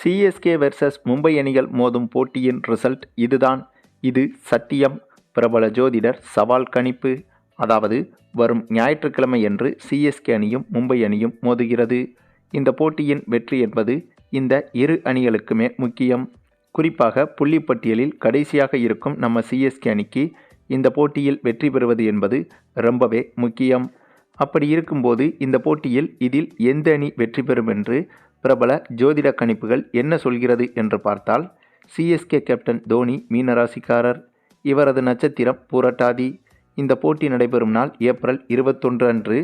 CSK versus Mumbai அணிகள் மோதும் போட்டியின் ரிசல்ட் இதுதான். இது சத்தியம். பிரபல ஜோதிடர் சவால் கணிப்பு. அதாவது வரும் ஞாயிற்றுக்கிழமையன்று சிஎஸ்கே அணியும் மும்பை அணியும் மோதுகிறது. இந்த போட்டியின் வெற்றி என்பது இந்த இரு அணிகளுக்குமே முக்கியம். குறிப்பாக புள்ளிப்பட்டியலில் கடைசியாக இருக்கும் நம்ம சிஎஸ்கே அணிக்கு இந்த போட்டியில் வெற்றி பெறுவது என்பது ரொம்பவே முக்கியம். அப்படி இருக்கும்போது இந்த போட்டியில் இதில் எந்த அணி வெற்றி பெறும் என்று பிரபல ஜோதிட கணிப்புகள் என்ன சொல்கிறது என்று பார்த்தால் சிஎஸ்கே கேப்டன் தோனி மீனராசிக்காரர். இவரது நட்சத்திரம் பூரட்டாதி. இந்த போட்டி நடைபெறும் நாள் ஏப்ரல் இருபத்தொன்று அன்று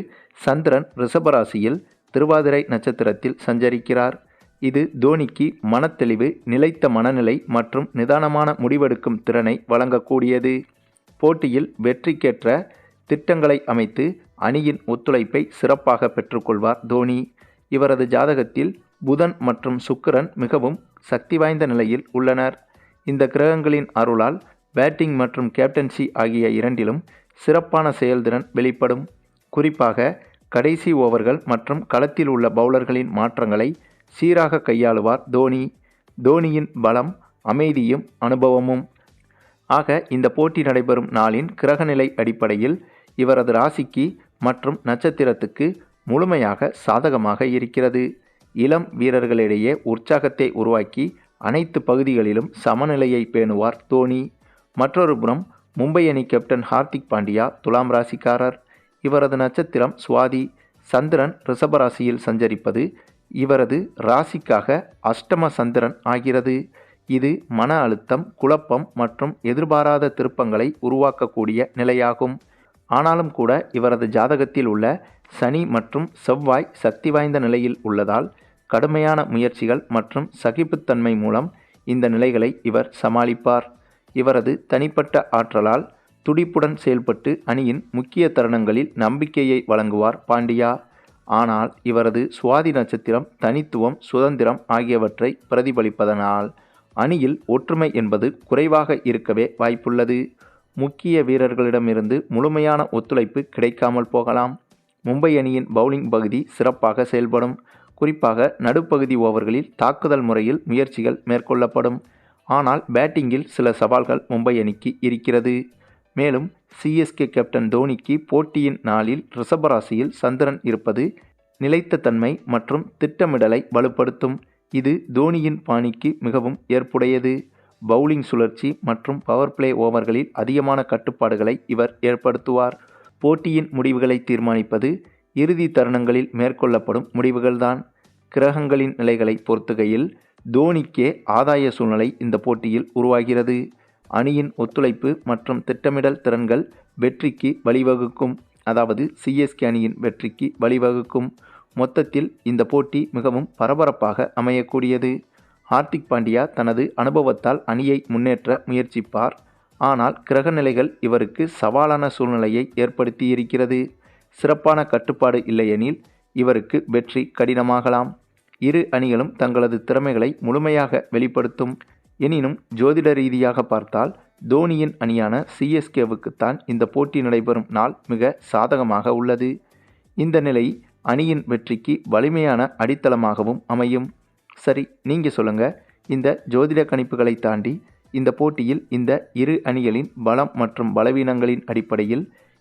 சந்திரன் ரிஷபராசியில் திருவாதிரை நட்சத்திரத்தில் சஞ்சரிக்கிறார். இது தோனிக்கு மனத்தெளிவு நிலைத்த மனநிலை மற்றும் நிதானமான முடிவெடுக்கும் திறனை வழங்கக்கூடியது. போட்டியில் வெற்றிக்கேற்ற திட்டங்களை அமைத்து அணியின் ஒத்துழைப்பை சிறப்பாக பெற்றுக்கொள்வார் தோனி. இவரது ஜாதகத்தில் புதன் மற்றும் சுக்கிரன் மிகவும் சக்தி வாய்ந்த நிலையில் உள்ளனர். இந்த கிரகங்களின் அருளால் பேட்டிங் மற்றும் கேப்டன்சி ஆகிய இரண்டிலும் சிறப்பான செயல்திறன் வெளிப்படும். குறிப்பாக கடைசி ஓவர்கள் மற்றும் களத்தில் உள்ள பவுலர்களின் மாற்றங்களை சீராக கையாளுவார் தோனி. தோனியின் பலம் அமைதியும் அனுபவமும். ஆக இந்த போட்டி நடைபெறும் நாளின் கிரகநிலை அடிப்படையில் இவரது ராசிக்கு மற்றும் நட்சத்திரத்துக்கு முழுமையாக சாதகமாக இருக்கிறது. இளம் வீரர்களிடையே உற்சாகத்தை உருவாக்கி அனைத்து பகுதிகளிலும் சமநிலையை பேணுவார் தோனி. மற்றொரு புறம் மும்பை அணி கேப்டன் ஹார்திக் பாண்டியா துலாம் ராசிக்காரர். இவரது நட்சத்திரம் சுவாதி. சந்திரன் ரிஷபராசியில் சஞ்சரிப்பது இவரது ராசிக்காக அஷ்டம சந்திரன் ஆகிறது. இது மன அழுத்தம் குழப்பம் மற்றும் எதிர்பாராத திருப்பங்களை உருவாக்கக்கூடிய நிலையாகும். ஆனாலும் கூட இவரது ஜாதகத்தில் உள்ள சனி மற்றும் செவ்வாய் சக்தி வாய்ந்த நிலையில் உள்ளதால் கடுமையான முயற்சிகள் மற்றும் சகிப்புத்தன்மை மூலம் இந்த நிலைகளை இவர் சமாளிப்பார். இவரது தனிப்பட்ட ஆற்றலால் துடிப்புடன் செயல்பட்டு அணியின் முக்கிய தருணங்களில் நம்பிக்கையை வழங்குவார் பாண்டியா. ஆனால் இவரது சுவாதி நட்சத்திரம் தனித்துவம் சுதந்திரம் ஆகியவற்றை பிரதிபலிப்பதனால் அணியில் ஒற்றுமை என்பது குறைவாக இருக்கவே வாய்ப்புள்ளது. முக்கிய வீரர்களிடமிருந்து முழுமையான ஒத்துழைப்பு கிடைக்காமல் போகலாம். மும்பை அணியின் பவுலிங் பகுதி சிறப்பாக செயல்படும். குறிப்பாக நடுப்பகுதி ஓவர்களில் தாக்குதல் முறையில் முயற்சிகள் மேற்கொள்ளப்படும். ஆனால் பேட்டிங்கில் சில சவால்கள் மும்பை அணிக்கு இருக்கிறது. மேலும் சிஎஸ்கே கேப்டன் தோனிக்கு போட்டியின் நாளில் ரிஷபராசியில் சந்திரன் இருப்பது நிலைத்த தன்மை மற்றும் திட்டமிடலை வலுப்படுத்தும். இது தோனியின் பாணிக்கு மிகவும் ஏற்புடையது. பவுலிங் சுழற்சி மற்றும் பவர் பிளே ஓவர்களில் அதிகமான கட்டுப்பாடுகளை இவர் ஏற்படுத்துவார். போட்டியின் முடிவுகளை தீர்மானிப்பது இறுதி தருணங்களில் மேற்கொள்ளப்படும் முடிவுகள்தான். கிரகங்களின் நிலைகளை பொறுத்துகையில் தோனிக்கே ஆதாய சூழ்நிலை இந்த போட்டியில் உருவாகிறது. அணியின் ஒத்துழைப்பு மற்றும் திட்டமிடல் திறன்கள் வெற்றிக்கு வழிவகுக்கும். அதாவது சிஎஸ்கே அணியின் வெற்றிக்கு வழிவகுக்கும். மொத்தத்தில் இந்த போட்டி மிகவும் பரபரப்பாக அமையக்கூடியது. ஹார்திக் பாண்டியா தனது அனுபவத்தால் அணியை முன்னேற்ற முயற்சிப்பார். ஆனால் கிரக நிலைகள் இவருக்கு சவாலான சூழ்நிலையை ஏற்படுத்தியிருக்கிறது. சிறப்பான கட்டுப்பாடு இல்லையெனில் இவருக்கு வெற்றி கடினமாகலாம். இரு அணிகளும் தங்களது திறமைகளை முழுமையாக வெளிப்படுத்தும். எனினும் ஜோதிட ரீதியாக பார்த்தால் தோனியின் அணியான சிஎஸ்கேவுக்குத்தான் இந்த போட்டி நடைபெறும் நாள் மிக சாதகமாக உள்ளது. இந்த நிலை அணியின் வெற்றிக்கு வலிமையான அடித்தளமாகவும் அமையும். சரி நீங்கள் சொல்லுங்கள் இந்த ஜோதிட கணிப்புகளை தாண்டி இந்த போட்டியில் இந்த இரு அணிகளின் பலம் மற்றும் பலவீனங்களின் அடிப்படையில்